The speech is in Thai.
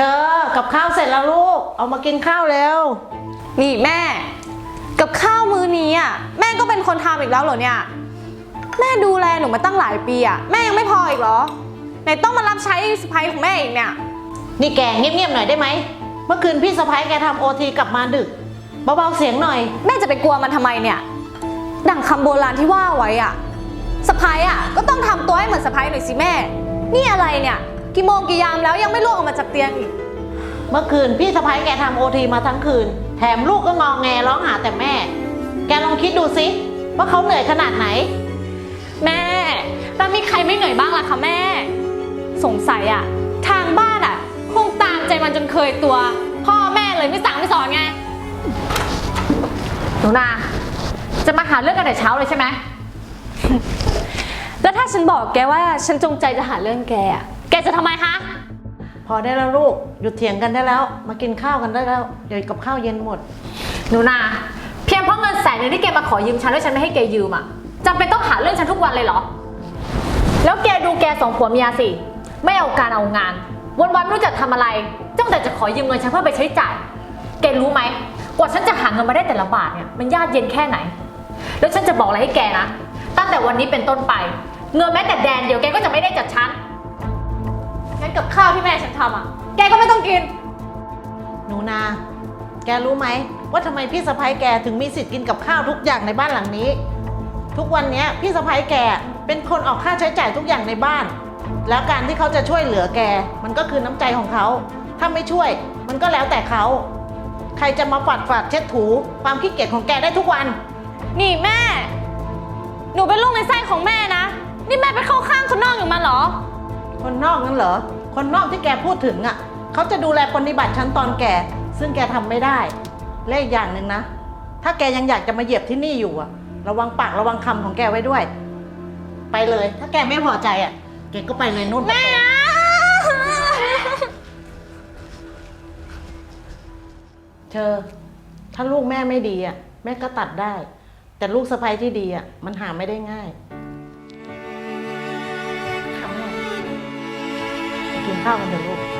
เชอกับข้าวเสร็จแล้วลูก เอามากินข้าวแล้วนี่แม่ กับข้าวมื้อนี้อะแม่ก็เป็นคนทำอีกแล้วเหรอเนี่ย แม่ดูแลหนูมาตั้งหลายปีอะแม่ยังไม่พออีกเหรอไหนต้องมารับใช้สะพ้ยของแม่อีกเนี่ย นี่แกเงียบๆหน่อยได้ไหม เมื่อคืนพี่สะพ้ายแกทำโอทีกลับมาดึก เบาๆเสียงหน่อย แม่จะไปกลัวมันทำไมเนี่ย ดังคำโบราณที่ว่าไว้อะสะพ้ยอะก็ต้องทำตัวให้เหมือนสะพ้ยหน่อยสิแม่ นี่อะไรเนี่ย กี่โมงกี่ยามแล้วยังไม่ลุกออกมาจากเตียงอีก เมื่อคืนพี่สะพ้ายแกทำโอทีมาทั้งคืน แถมลูกก็งองแงร้องหาแต่แม่ แกลองคิดดูสิว่าเขาเหนื่อยขนาดไหน แม่แล้วมีใครไม่เหนื่อยบ้างล่ะคะแม่ สงสัยอะทางบ้านอะคงตามใจมันจนเคยตัว พ่อแม่เลยไม่สั่งไม่สอนไง หนูนา จะมาหาเรื่องกันแต่เช้าเลยใช่ไหม แล้วถ้าฉันบอกแกว่าฉันจงใจจะหาเรื่องแกอะ แกจะทำไมคะพอได้แล้วลูก หยุดเถียงกันได้แล้ว มากินข้าวกันได้แล้ว เดี๋ยวกับข้าวเย็นหมด หนูนา เพียงเพราะเงินแสนหนึงที่แกมาขอยืมฉันแล้วฉันไม่ให้แกยืมอะจำเป็นต้องหาเรื่องฉันทุกวันเลยเหรอ แล้วแกดูแกสองผัวเมียสิ ไม่เอาการเอางาน วันๆไม่รู้จะทำอะไร จ้องแต่จะขอยืมเงินฉันเพื่อไปใช้จ่าย แกรู้ไหม กว่าฉันจะหาเงินมาได้แต่ละบาทเนี่ย มันยากเย็นแค่ไหน แล้วฉันจะบอกอะไรให้แกนะ ตั้งแต่วันนี้เป็นต้นไป เงินแม้แต่แดนเดียวแกก็จะไม่ได้จากฉันงั้นกับ ข้าวที่แม่ฉันทำอะแกก็ไม่ต้องกิน หนูนา แกรู้ไหม ว่าทำไมพี่สะพ้ายแกถึงมีสิทธิ์กินกับข้าวทุกอย่างในบ้านหลังนี้ ทุกวันเนี้ยพี่สะพ้ายแกเป็นคนออกค่าใช้จ่ายทุกอย่างในบ้าน แล้วการที่เขาจะช่วยเหลือแก มันก็คือน้ำใจของเขา ถ้าไม่ช่วย มันก็แล้วแต่เขา ใครจะมาฝัดฝาดเช็ดถูความขี้เกียจของแกได้ทุกวัน นี่แม่ หนูเป็นลูกในไส้ของแม่นะ นี่แม่ไปเข้าข้างคนนอกอย่างมันเหรอ คนนอกนั้นเหรอ คนนอกที่แกพูดถึงอะเขาจะดูแลปฏิบัติฉันตอนแก่ซึ่งแกทำไม่ได้ และอีกอย่างหนึ่งนะ ถ้าแกยังอยากจะมาเหยียบที่นี่อยู่อะระวังปากระวังคำของแกไว้ด้วย ไปเลย ถ้าแกไม่พอใจอะแกก็ไปเลยนู่นแม่นะเธอ ถ้าลูกแม่ไม่ดีอะแม่ก็ตัดได้ แต่ลูกสะใภ้ที่ดีอะมันหาไม่ได้ง่าย กินข้าวกันเถอะลูก